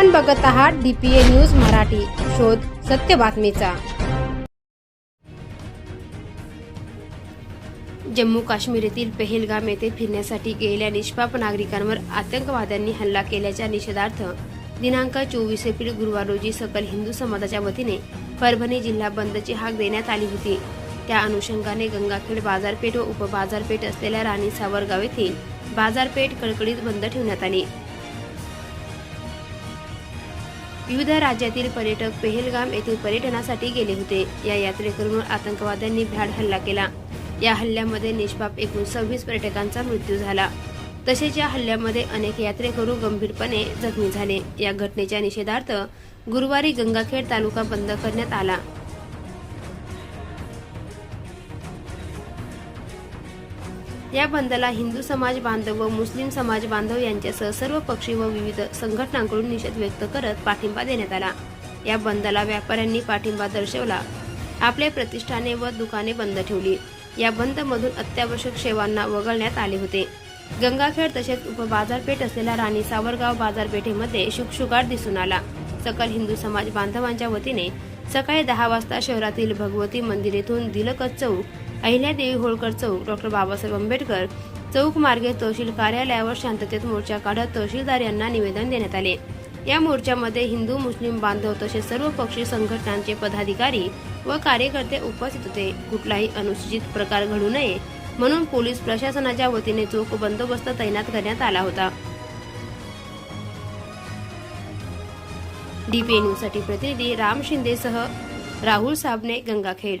आपण बघत आहात डीपीए न्यूज मराठी. शोध सत्य बातमीचा. जम्मू काश्मीर येथील पेहेलगाम येथे फिरण्यासाठी गेलेल्या निष्पाप नागरिकांवर आतंकवाद्यांनी हल्ला केल्याच्या निषेधार्थ दिनांक चोवीस एप्रिल गुरुवार रोजी सकल हिंदू समाजाच्या वतीने परभणी जिल्हा बंदची हाक देण्यात आली होती. त्या अनुषंगाने गंगाखेड बाजारपेठ व उपबाजारपेठ असलेल्या राणी सावरगाव येथील बाजारपेठ कडकडीत बंद ठेवण्यात आली. विविध राज्यातील पर्यटक पेहेलगाम येथे पर्यटनासाठी गेले होते. या यात्रेकरून आतंकवाद्यांनी भ्याड हल्ला केला. या हल्ल्यामध्ये निष्पाप एकूण सव्वीस पर्यटकांचा मृत्यू झाला. तसेच या हल्ल्यामध्ये अनेक यात्रेकरू गंभीरपणे जखमी झाले. या घटनेच्या निषेधार्थ गुरुवारी गंगाखेड तालुका बंद करण्यात आला. या बंदला हिंदू समाज बांधव व मुस्लिम समाज बांधव यांच्यासह सर्व पक्षी व विविध संघटनांकडून निषेध व्यक्त करत पाठिंबा देण्यात आला. या बंदला व्यापाऱ्यांनी पाठिंबा दर्शवला. आपले प्रतिष्ठाने व दुकाने बंद ठेवली. या बंदमधून अत्यावश्यक सेवांना वगळण्यात आले होते. गंगाखेड तसेच उपबाजारपेठ असलेल्या राणी सावरगाव बाजारपेठेमध्ये शुकशुकाट दिसून आला. सकल हिंदू समाज बांधवांच्या वतीने सकाळी दहा वाजता शहरातील भगवती मंदिरेतून दिलकत चौक अहिल्यादेवी होळकर चौक डॉक्टर बाबासाहेब आंबेडकर चौक मार्गे तहसील कार्यालयावर शांततेत मोर्चा काढत तहसीलदार यांना निवेदन देण्यात आले. या मोर्चामध्ये हिंदू मुस्लिम बांधव तसेच सर्व पक्षी संघटनांचे पदाधिकारी व कार्यकर्ते उपस्थित होते. कुठलाही अनुसूचित प्रकार घडू नये म्हणून पोलीस प्रशासनाच्या वतीने चोख बंदोबस्त तैनात करण्यात आला होता. डीपीए न्यूजसाठी प्रतिनिधी राम शिंदेसह राहुल साबणे गंगाखेड.